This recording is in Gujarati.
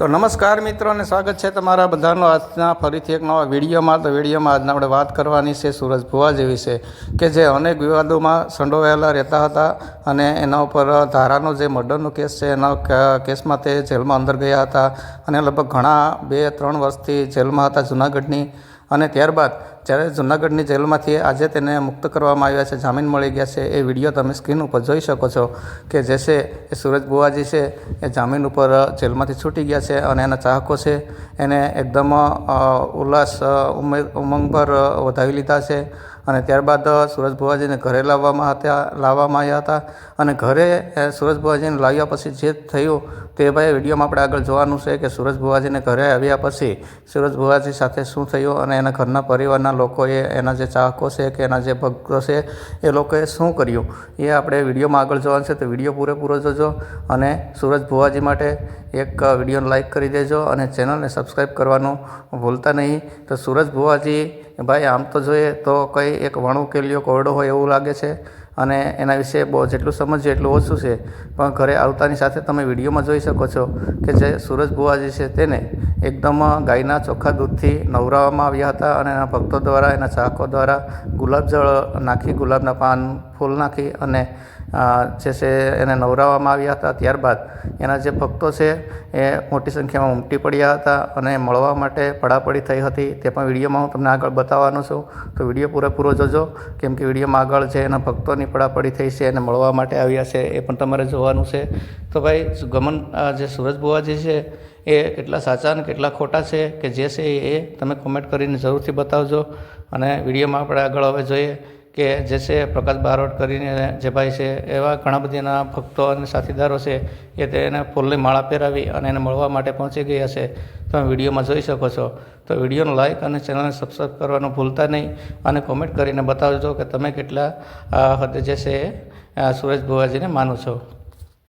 તો નમસ્કાર મિત્રો અને સ્વાગત છે તમારા બધાનો આજના ફરીથી એક નવા વિડીયોમાં. તો વિડીયોમાં આજના આપણે વાત કરવાની છે સુરજ ભુવાજી વિશે કે જે અનેક વિવાદોમાં સંડોવાયેલા રહેતા હતા અને એના ઉપર ધારાનો જે મર્ડરનો કેસ છે, એના કેસમાં તે જેલમાં અંદર ગયા હતા અને લગભગ ઘણા બે, ત્રણ વર્ષથી જેલમાં હતા જુનાગઢની. અને ત્યારબાદ જ્યારે જુનાગઢની જેલમાંથી આજે તેને મુક્ત કરવામાં આવ્યા છે જામીન મળી ગયા છે એ વીડિયો તમે સ્ક્રીન ઉપર જોઈ શકો છો કે જે છે એ સુરજ બુવાજી છે એ જામીન ઉપર જેલમાંથી છૂટી ગયા છે અને એના ચાહકો છે. એને એકદમ ઉલ્લાસ અ, ઉમે ઉમંગભર વધાવી લીધા છે. અને ત્યારબાદ સુરજ ભુવાજીને ઘરે લાવવામાં હતા લાવવામાં આવ્યા હતા. અને ઘરે અ, સુરજ ભુવાજીને લાવ્યા પછી જે થયું તે ભાઈ વિડીયોમાં આપણે આગળ જોવાનું છે કે સુરજ ભુવાજીને ઘરે આવ્યા પછી સુરજ ભુવાજી સાથે શું થયું અને એના ઘરના પરિવારના લોકોએ એના જે ચાહકો છે કે એના જે ભક્તો છે એ લોકોએ શું કર્યું? એ આપણે વિડીયોમાં આગળ જોવાનું છે તો વીડિયો પૂરેપૂરો જોજો અને સુરજ ભુવાજી માટે એક વિડીયોને લાઇક કરી દેજો અને ચેનલને સબસ્ક્રાઈબ કરવાનું ભૂલતા નહીં. તો સુરજ ભુવાજી ભાઈ, આમ તો જોઈએ તો કંઈ એક વણું કેલિયો કોરડો હોય એવું લાગે છે અને એના વિશે બહુ જેટલું સમજીએ એટલું ઓછું છે. પણ ઘરે આવતાની સાથે તમે વિડીયોમાં જોઈ શકો છો કે જે સુરજ ભુવાજી છે તેને એકદમ ગાયના ચોખ્ખા દૂધથી નવરાવવામાં આવ્યા હતા અને એના ભક્તો દ્વારા, એના ચાહકો દ્વારા ગુલાબજળ નાખી, ગુલાબના પાન, ફૂલ નાખી અને જે છે એને નવરાવવામાં આવ્યા હતા. ત્યારબાદ એના જે ભક્તો છે એ મોટી સંખ્યામાં ઉમટી પડ્યા હતા અને મળવા માટે પડાપડી થઈ હતી. તે પણ વિડીયોમાં હું તમને આગળ બતાવવાનો છું. તો વીડિયો પૂરેપૂરો જોજો. કેમ કે વિડીયોમાં આગળ જે એના ભક્તોની પડાપડી થઈ છે એને મળવા માટે આવ્યા છે એ પણ તમારે જોવાનું છે. તો ભાઈ, ગમન જે સુરજ બુવાજી છે એ કેટલા સાચા અને કેટલા ખોટા છે કે જે છે એ તમે કોમેન્ટ કરીને જરૂરથી બતાવજો. અને વિડીયોમાં આપણે આગળ હવે જોઈએ કે જે છે પ્રકાશ બારોટ કરીને જે ભાઈ છે એવા ઘણા બધી એના ભક્તો અને સાથીદારો છે એ તેને ફૂલની માળા પહેરાવી અને એને મળવા માટે પહોંચી ગયા છે. તમે વિડીયોમાં જોઈ શકો છો. તો વિડીયોનો લાઇક અને ચેનલને સબસ્ક્રાઈબ કરવાનું ભૂલતા નહીં અને કોમેન્ટ કરીને બતાવજો કે તમે કેટલા હદે જે છે સુરેશ ભુવાજીને માનો છો.